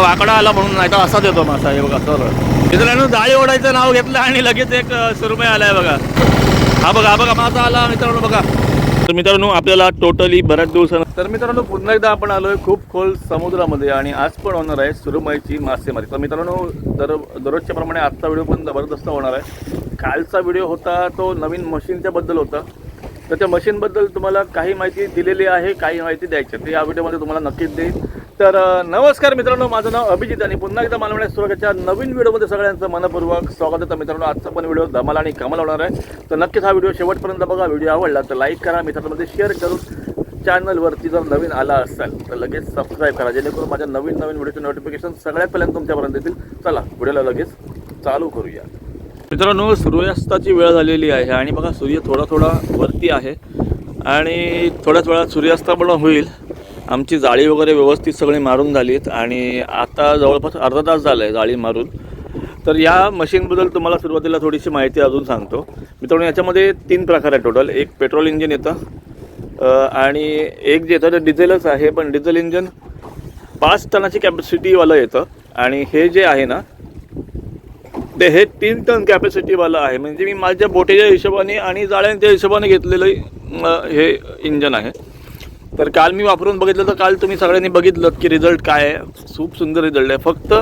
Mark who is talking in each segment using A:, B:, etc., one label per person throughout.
A: वाकडा आला म्हणून नाही तर असाच येतो मासा हे बघा सरळ मित्रांनो जाळी ओढायचं नाव घेतलं आणि लगेच एक सुरमय आलाय बघा. हा बघा हा बघा माझा आला मित्रांनो बघा. तर मित्रांनो आपल्याला टोटली बऱ्याच दिवसानं तर मित्रांनो पुन्हा एकदा आपण आलोय खूप खोल समुद्रामध्ये आणि आज पण होणार आहे सुरमईची मासेमारी. तर मित्रांनो दर दररोजच्या प्रमाणे आजचा व्हिडिओ पण जबरदस्त होणार आहे. कालचा व्हिडिओ होता तो नवीन मशीनच्या बद्दल होता. तर त्या मशीनबद्दल तुम्हाला काही माहिती दिलेली आहे काही माहिती द्यायची आहे. ते या व्हिडिओमध्ये तुम्हाला नक्कीच देईल तर नमस्कार मित्रांनो माझं नाव अभिजित आणि पुन्हा एकदा मालवण्या सुरक्षाच्या नवीन व्हिडिओमध्ये सगळ्यांचं मनपूर्वक स्वागत आहे. तर मित्रांनो आजचा पण व्हिडिओ धमाल आणि कमाल होणार आहे. तर नक्कीच हा व्हिडिओ शेवटपर्यंत बघा. व्हिडिओ आवडला तर लाईक करा मित्रांमध्ये शेअर करून चॅनलवरती जर नवीन आला असाल तर लगेच सबस्क्राईब करा. जेणेकरून माझ्या नवीन नवीन व्हिडिओचे नोटिफिकेशन सगळ्यात पहिल्यांदा तुमच्यापर्यंत येतील. चला व्हिडिओला लगेच चालू करूया. मित्रांनो सूर्यास्ताची वेळ झालेली आहे आणि बघा सूर्य थोडा थोडा वरती आहे. आणि थोड्याच वेळात सूर्यास्त पण होईल. आमची जाळी वगैरे व्यवस्थित सगळी मारून झालीत आणि आता जवळपास अर्धा तास झाला आहे जाळी मारून. तर या मशीनबद्दल तुम्हाला सुरुवातीला थोडीशी माहिती अजून सांगतो. मित्रांनो याच्यामध्ये तीन प्रकार आहे टोटल एक पेट्रोल इंजिन येतं आणि एक जे येतं ते डिझेलच आहे पण डिझेल इंजिन पाच टनाची कॅपॅसिटीवालं येतं. आणि हे जे आहे ना ते हे तीन टन कॅपॅसिटीवालं आहे. म्हणजे मी माझ्या बोटीच्या हिशोबाने आणि जाळ्यांच्या हिशोबाने घेतलेलं हे इंजन आहे. तर काल मी वापरून बघितलं तर काल तुम्ही सगळ्यांनी बघितलं की रिझल्ट काय आहे. खूप सुंदर रिझल्ट आहे. फक्त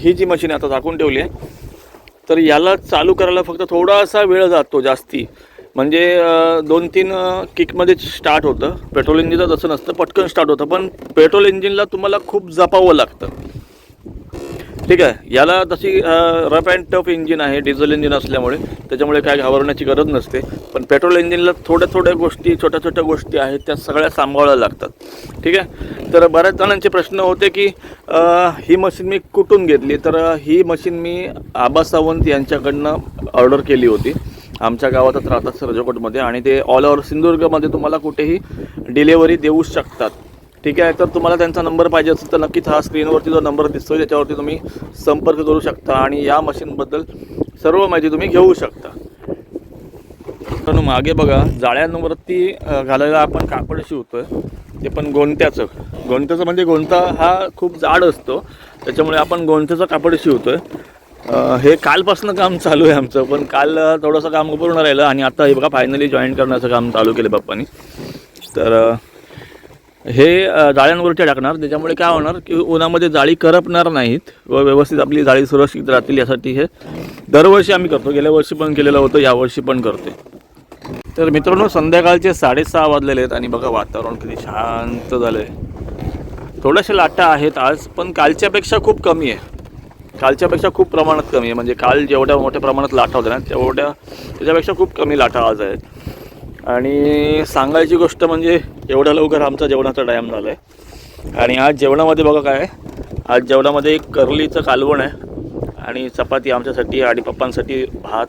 A: ही जी मशीन आता झाकून ठेवली आहे तर याला चालू करायला फक्त थोडासा वेळ जातो जास्ती. म्हणजे दोन तीन किकमध्येच स्टार्ट होतं. पेट्रोल इंजिनचं तसं नसतं पटकन स्टार्ट होतं. पण पेट्रोल इंजिनला तुम्हाला खूप जपावं लागतं. ठीक आहे. याला तशी रफ अँड टफ इंजिन आहे डिझेल इंजिन असल्यामुळे. त्याच्यामुळे काय घाबरण्याची गरज नसते. पण पेट्रोल इंजिनला थोड्या थोड्या गोष्टी छोट्या छोट्या गोष्टी आहेत त्या सगळ्या सांभाळायला लागतात. ठीक आहे. तर बऱ्याच जणांचे प्रश्न होते की आ, ही मशीन मी कुठून घेतली? तर ही मशीन मी आबा सावंत यांच्याकडनं ऑर्डर केली होती. आमच्या गावातच राहतात सरजोकोटमध्ये. आणि ते ऑल ओव्हर सिंधुदुर्गमध्ये तुम्हाला कुठेही डिलेवरी देऊ शकतात. ठीक आहे तर तुम्हाला त्यांचा नंबर पाहिजे असेल तर नक्कीच हा स्क्रीनवरती जो नंबर दिसतोय त्याच्यावरती तुम्ही संपर्क करू शकता आणि या मशीनबद्दल सर्व माहिती तुम्ही घेऊ शकता. पण मागे बघा जाळ्यांवरती घालायला आपण कापड शिवतोय. ते पण गोंट्याचं गोंट्याचं म्हणजे गोंता हा खूप जाड असतो. त्याच्यामुळे आपण गोंट्याचं कापड शिवतोय. आहे हे कालपासून काम चालू आहे आमचं पण काल थोडंसं काम पूर्ण राहिलं आणि आता हे बघा फायनली जॉईन करण्याचं काम चालू केलं बाप्पानी तर हे अ, जाळ्यांवरती टाकणार. त्याच्यामुळे काय होणार की उन्हामध्ये जाळी करपणार नाहीत. व व्यवस्थित आपली जाळी सुरक्षित राहतील यासाठी हे दरवर्षी आम्ही करतो. गेल्या वर्षी पण केलेलं होतं यावर्षी पण करते. तर मित्रांनो संध्याकाळचे साडेसहा वाजलेले आहेत आणि बघा वातावरण किती शांत झालं आहे थोड्याशा लाटा आहेत आज पण कालच्यापेक्षा खूप कमी आहे. कालच्यापेक्षा खूप प्रमाणात कमी आहे. म्हणजे काल जेवढ्या मोठ्या प्रमाणात लाटा होत्या ना तेवढ्या त्याच्यापेक्षा खूप कमी लाटा आज आहेत. आणि सांगायची गोष्ट म्हणजे एवढ्या लवकर आमचा जेवणाचा टाईम झाला आहे आणि आज जेवणामध्ये बघा काय आज जेवणामध्ये एक करलीचं कालवण आहे. आणि चपाती आमच्यासाठी आणि पप्पांसाठी भात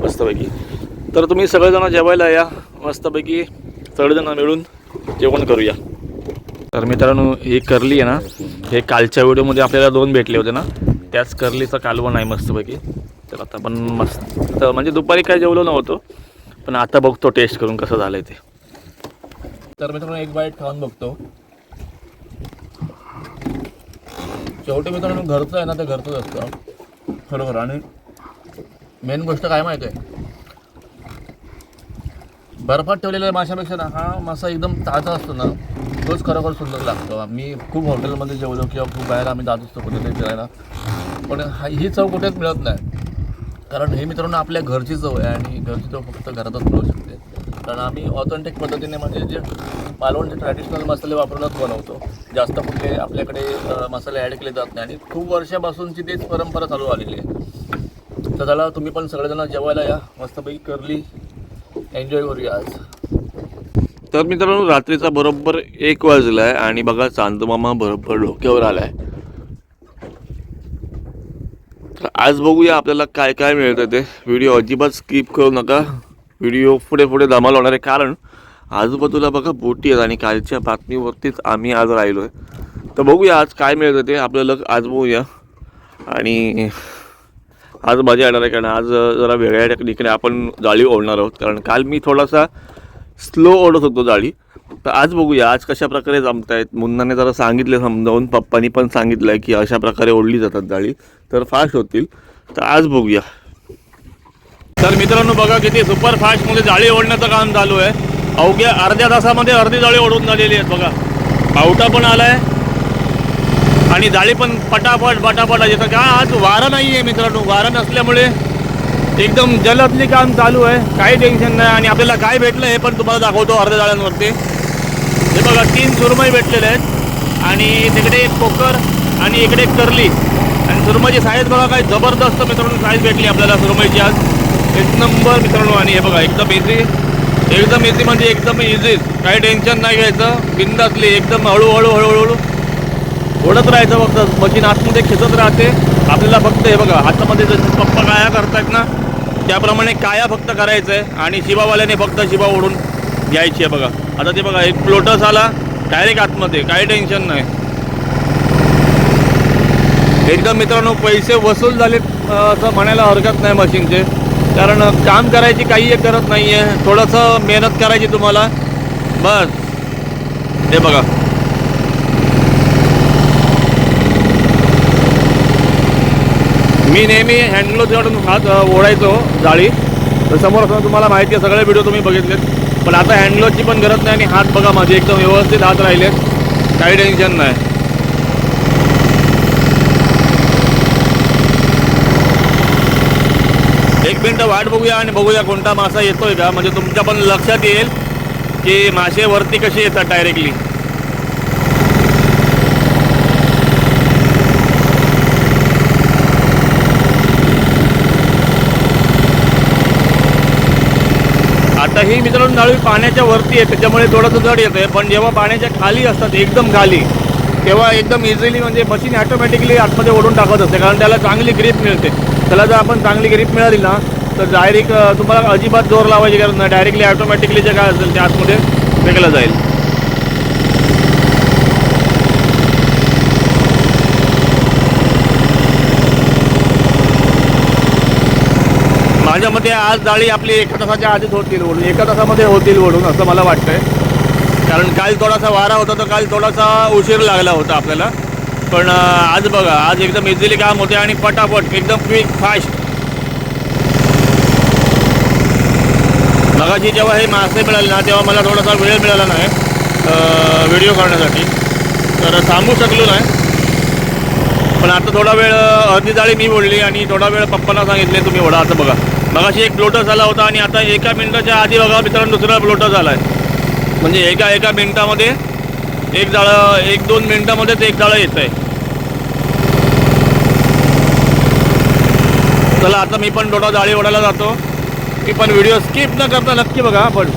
A: मस्तपैकी. तर तुम्ही सगळेजण जेवायला या. मस्तपैकी सगळेजण मिळून जेवण करूया. तर मित्रांनो हे करली आहे ना. हे कालच्या व्हिडिओमध्ये आपल्याला दोन भेटले होते ना. त्याच करलीचं कालवण आहे मस्तपैकी. तर आता पण मस्त म्हणजे दुपारी काय जेवलो नव्हतो. पण आता बघतो टेस्ट करून कसं झालंय ते. तर मित्रांनो एक बाईट खाऊन बघतो. शेवटी मित्रांनो घरचं आहे ना ते घरचंच असतं. खरोखर. आणि मेन गोष्ट काय माहिती आहे? बर्फात ठेवलेल्या माशापेक्षा ना हा मासा एकदम ताजा असतो ना तोच खरोखर सुंदर लागतो. मी खूप हॉटेलमध्ये जेवलो किंवा खूप बाहेर आम्ही जात असतो कुठेतरी फिरायला. पण हा ही चव कुठेच मिळत नाही. कारण हे मित्रांनो आपल्या घरची चव आहे आणि घरची चव फक्त घरातच मिळू शकते. कारण आम्ही ऑथेंटिक पद्धतीने म्हणजे जे मालवणचे ट्रॅडिशनल मसाले वापरूनच बनवतो. जास्त कुठले आपल्याकडे मसाले ॲड केले जात नाही. आणि खूप वर्षापासूनची तीच परंपरा चालू आलेली आहे. तर त्याला तुम्ही पण सगळेजण जेवायला या. मस्तपैकी करली एन्जॉय करूया आज. तर मित्रांनो रात्रीचा बरोबर एक वाजला आहे आणि बघा चांदमामा बरोबर डोक्यावर आला आहे आज बघूया आपल्याला काय काय मिळतं ते. व्हिडिओ अजिबात स्किप करू नका. व्हिडिओ पुढे पुढे धमाल होणार आहे. कारण आजूबाजूला बघा बोटी आहेत आणि कालच्या बातमीवरतीच आम्ही आज राहिलो आहे तर बघूया आज काय मिळतं ते. आपल्याला आज बघूया. आणि आज मजा येणार आहे कारण आज जरा वेगळ्या टेक्निकने आपण जाळी ओढणार आहोत. कारण काल मी थोडासा स्लो ओढत होतो जाळी. तर आज बघूया आज कशा प्रकारे जमतायत? मुन्नाने जरा सांगितले समजावून पप्पानी पण सांगितलंय की अशा प्रकारे ओढली जातात जाळी. तर फास्ट होतील. तर आज बघूया. तर मित्रांनो बघा किती सुपर फास्टमध्ये जाळी ओढण्याचं काम चालू आहे. अवघ्या अर्ध्या तासामध्ये अर्धी जाळी ओढून झालेली आहेत बघा. पावटा पण आलाय. आणि जाळी पण पटापट पटापट येतं का आज वारा नाही आहे मित्रांनो वारा नसल्यामुळे एकदम जलदली काम चालू आहे. काही टेन्शन नाही. आणि आपल्याला काय भेटलं हे पण तुम्हाला दाखवतो अर्ध्या जाळ्यांवरती. हे बघा तीन सुरमई भेटलेले आहेत. आणि तिकडे एक पोकर आणि इकडे एक करली. आणि सुरमईची साईज बघा काय जबरदस्त मित्रांनो साईज भेटली आपल्याला सुरमईची आज. एक नंबर मित्रांनो आणि हे बघा एकदम इझी एकदम इझी म्हणजे एकदम इझी काही टेन्शन नाही घ्यायचं. बिंदातली एकदम हळूहळू हळूहळू. ओढत राहायचं फक्त. मशीन आतमध्ये खेचत राहते. आपल्याला फक्त हे बघा हातामध्ये जसं पप्पा काया करतायत ना त्याप्रमाणे काया फक्त करायचं आहे आणि शिबावाल्याने फक्त शिबा ओढून घ्यायची आहे बघा. आता ते बघा एक लोटस आला डायरेक्ट आतमध्ये काही टेन्शन नाही. एकदम मित्रांनो पैसे वसूल झालेत असं म्हणायला हरकत नाही मशीनचे कारण काम करायची काही एक करत नाही आहे थोडंसं मेहनत करायची तुम्हाला. बस. हे बघा. मी नेहमी हँडग्लोजकडून हात ओढायचो जाळी. तर समोर असं तुम्हाला माहिती आहे सगळे व्हिडिओ तुम्ही बघितलेत. पण आता हँडग्लोवची पण गरज नाही आणि हात बघा माझे एकदम व्यवस्थित हात राहिलेत काही टेन्शन नाही. एक मिनटं वाट बघूया आणि बघूया कोणता मासा येतोय का? म्हणजे तुमच्या पण लक्षात येईल की मासे वरती कसे येतात डायरेक्टली आता ही मित्रांनो नळी पाण्याच्या वरती आहे त्याच्यामुळे थोडंसं जड येतं पण जेव्हा पाण्याच्या खाली असतात एकदम खाली तेव्हा एकदम इझिली म्हणजे मशीन ॲटोमॅटिकली आतमध्ये ओढून टाकत असते कारण त्याला चांगली ग्रीप मिळते. त्याला जर आपण चांगली ग्रीप मिळाली ना तर डायरेक्ट तुम्हाला अजिबात जोर लावायची गरज नाही. डायरेक्टली ॲटोमॅटिकली जे काय असेल ते आतमध्ये फेकलं जाईल. माझ्या मते आज जाळी आपली एका तासाच्या आधीच होतील ओढून एका तासामध्ये होतील वळून असं मला वाटतंय. कारण काल थोडासा वारा होता तर काल थोडासा उशीर लागला होता आपल्याला. पण आज बघा आज एकदम इझिली काम होते आणि पटापट एकदम क्विक फास्ट मगाशी जेव्हा हे मासे मिळाले ना तेव्हा मला थोडासा वेळ मिळाला नाही व्हिडिओ करण्यासाठी तर थांबू शकलो नाही. पण आता थोडा वेळ अर्धी जाळी मी ओढली आणि थोडा वेळ पप्पांना सांगितले तुम्ही ओढा असं बघा. मगाशी एक ब्लोटर झाला होता आणि आता एका मिनिटाच्या आधी बघा मित्रांनो दुसरा ब्लोटर आला आहे म्हणजे एका एका मिनिटामध्ये एक जाळं एक दोन मिनिटामध्येच एक जाळं येत आहे चला आता मी पण डोटा जाळी ओढायला जातो. मी पण व्हिडिओ स्किप न करता नक्की बघा पण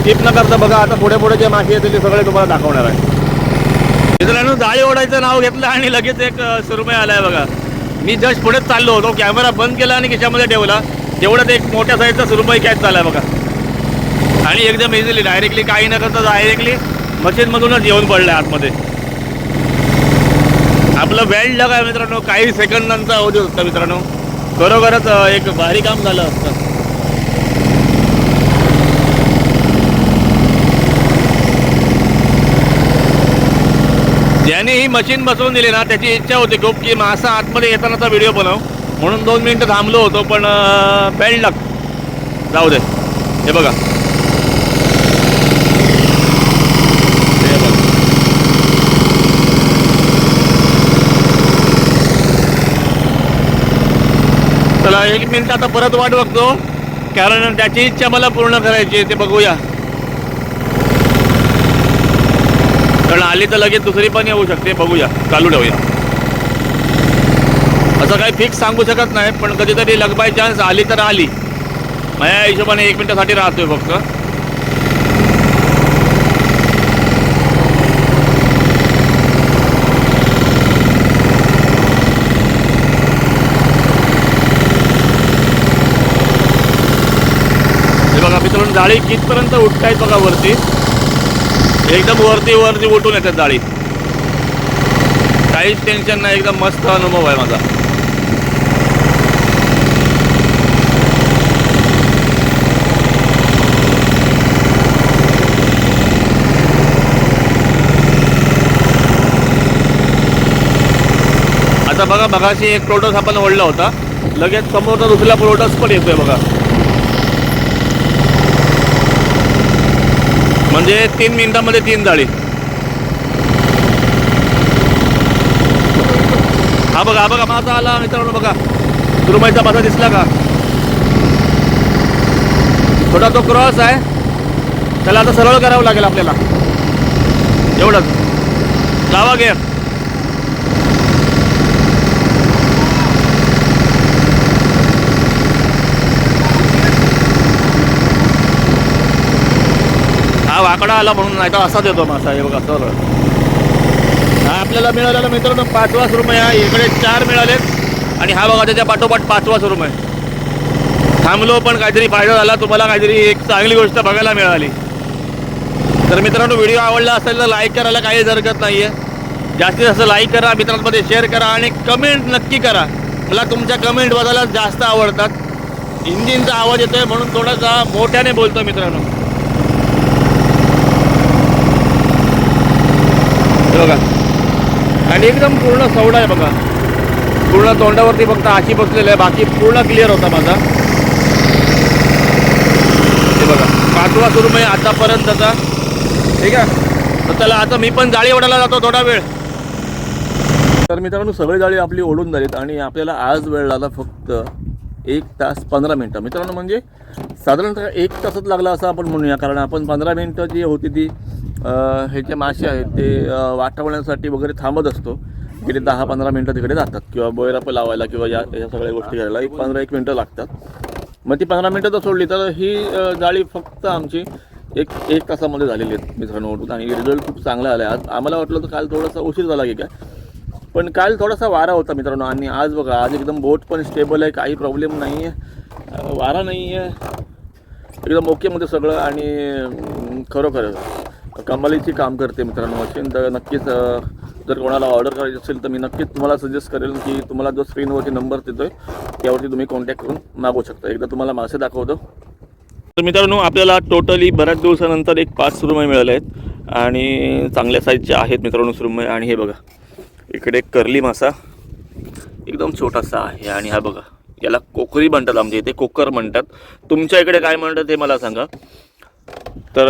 A: स्किप न करता बघा आता पुढे पुढे जे मासे येते ते सगळे तुम्हाला दाखवणार आहे. मित्रांनो जाळी ओढायचं नाव घेतलं आणि लगेच एक सुरमय आला आलाय बघा. मी जस्ट पुढेच चाललो होतो कॅमेरा बंद केला आणि खिशामध्ये ठेवला. तेवढ्यात एक मोठ्या साईजचा सुरमई कॅच झालाय बघा. आणि एकदम इझिली डायरेक्टली काही न करता डायरेक्टली मशीनमधूनच येऊन पडलं आतमध्ये. आपलं वेल्ड काय मित्रांनो काही सेकंदांचा अवधी असतं मित्रांनो. खरोखरच एक भारी काम झालं असतं. ज्याने ही मशीन बसवून दिली ना त्याची इच्छा होती खूप की मासा आतमध्ये येतानाचा व्हिडिओ बनव. म्हणून दोन मिनटं थांबलो होतो पण बेल लाग जाऊ दे. हे बघा. हे बघा. चला एक मिनिट आता परत वाट बघतो. कारण त्याची इच्छा मला पूर्ण करायची आहे ते बघूया. कारण आली तर लगेच दुसरी पण येऊ शकते बघूया. चालू ठेवूया. असं काही फिक्स सांगू शकत नाही पण कधीतरी लग बाय चान्स आली तर आली. माझ्या हिशोबाने एक मिनिटासाठी राहतोय फक्त. हे बघा मित्रांनो जाळी कितपर्यंत उठतायत बघा वरती. एकदम वरती वरती उठून येतात जाळी. काहीच टेन्शन नाही एकदम मस्त अनुभव आहे माझा. आता बघा बघाशी एक प्रोटस आपण ओढला होता. लगेच समोरचा दुसरा प्रोटस पण येतोय बघा. म्हणजे तीन मिनिटांमध्ये तीन जाळी. हा बघा हा बघा माझा आला मित्रांनो बघा. सुरुमाईचा माझा दिसला का? छोटा तो क्रॉस आहे. त्याला आता सरळ करावं लागेल आपल्याला. एवढंच. लावा गेअर काकडा आला म्हणून नाही तर असाच येतो मासा. हे बघा सर आपल्याला मिळालेला मित्रांनो पाचवाच रुपये आहे. इकडे चार मिळालेत आणि हा बघा त्याच्या पाठोपाठ पाचवा रुपये. थांबलो पण काहीतरी फायदा झाला. तुम्हाला काहीतरी एक चांगली गोष्ट बघायला मिळाली. तर मित्रांनो व्हिडिओ आवडला असेल तर लाईक करायला काहीच हरकत नाही आहे जास्तीत जास्त लाईक करा मित्रांमध्ये शेअर करा आणि कमेंट नक्की करा. मला तुमच्या कमेंट बघायला जास्त आवडतात. इंजिनचा आवाज येतोय म्हणून थोडासा मोठ्याने बोलतो मित्रांनो. बघा. आणि एकदम पूर्ण सवडा आहे बघा. पूर्ण तोंडावरती फक्त आशी बसलेलं आहे. बाकी पूर्ण क्लिअर होता माझा. ते बघा. पाचवा सुरू आहे आतापर्यंतचा ठीक आहे? तर चला आता मी पण जाळी ओढायला जातो थोडा वेळ. तर मित्रांनो सगळी जाळी आपली ओढून झालीत आणि आपल्याला आज वेळ लागला फक्त एक तास पंधरा मिनटं. मित्रांनो म्हणजे साधारणतः एक तासच लागला असं आपण म्हणूया. कारण आपण पंधरा मिनटं जी होती ती हे जे मासे आहेत ते वाटावण्यासाठी वाटवण्यासाठी वगैरे थांबत असतो. गेले दहा पंधरा मिनटं तिकडे जातात किंवा बोयरापं लावायला किंवा या या सगळ्या गोष्टी करायला. एक पंधरा एक मिनटं लागतात. मग ती पंधरा मिनटं जर सोडली तर ही जाळी फक्त आमची एक एक तासामध्ये झालेली आहेत मित्रांनो. उठून आणि रिझल्ट खूप चांगला आला आहे आज आम्हाला वाटलं तर काल थोडासा उशीर झाला की काय. पण काल थोडासा वारा होता मित्रांनो. आणि आज बघा आज एकदम बोट पण स्टेबल आहे. काही प्रॉब्लेम नाही आहे वारा नाही आहे एकदम ओकेमध्ये सगळं. आणि खरोखर कमालीची काम करते मित्रांनो. मशीन तर नक्कीच जर कोणाला ऑर्डर करायची असेल तर मी नक्कीच तुम्हाला सजेस्ट करेल की तुम्हाला जो स्क्रीनवरती नंबर देतो आहे त्यावरती तुम्ही कॉन्टॅक्ट करून मागवू शकता. एकदा तुम्हाला मासे दाखवतो. तर मित्रांनो आपल्याला टोटली बऱ्याच दिवसानंतर एक पाच सुरमई मिळाले आहेत आणि चांगल्या साईजचे आहेत मित्रांनो सुरमई. आणि हे बघा इकडे करली कर्ली मासा. एकदम छोटासा आहे. आणि हा बघा याला कोकरी म्हणतात आमच्या इथे कोकर म्हणतात. तुमच्या इकडे काय म्हणतात हे मला सांगा. तर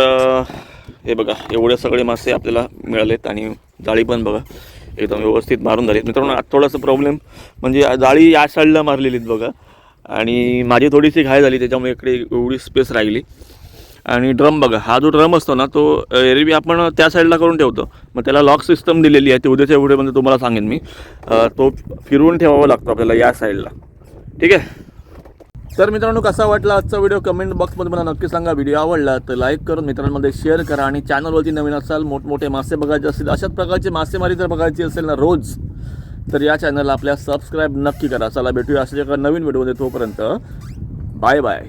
A: हे बघा एवढे सगळे मासे आपल्याला मिळालेत आणि जाळी पण बघा एकदम व्यवस्थित मारून झालीत. मित्रांनो आज थोडासा प्रॉब्लेम म्हणजे जाळी या साईडला मारलेलीत बघा. आणि माझी थोडीशी घाय झाली त्याच्यामुळे इकडे एवढी स्पेस राहिली. आणि ड्रम बघा हा जो ड्रम असतो ना तो एरवी आपण त्या साईडला करून ठेवतो. मग त्याला लॉक सिस्टम दिलेली आहे ते उद्याच्या व्हिडिओमध्ये तुम्हाला सांगेन मी. तो फिरवून ठेवावा लागतो आपल्याला या साईडला ठीक आहे? तर मित्रांनो कसा वाटला आजचा व्हिडिओ? कमेंट बॉक्समध्ये मला नक्की सांगा. व्हिडिओ आवडला तर लाईक करून मित्रांमध्ये शेअर करा आणि चॅनलवरती नवीन असाल मोठमोठे मासे बघायचे असतील अशाच प्रकारची मासेमारी जर बघायची असेल ना रोज तर या चॅनलला आपल्या सबस्क्राईब नक्की करा. चला भेटूया अशा एका नवीन व्हिडिओमध्ये तोपर्यंत. Bye bye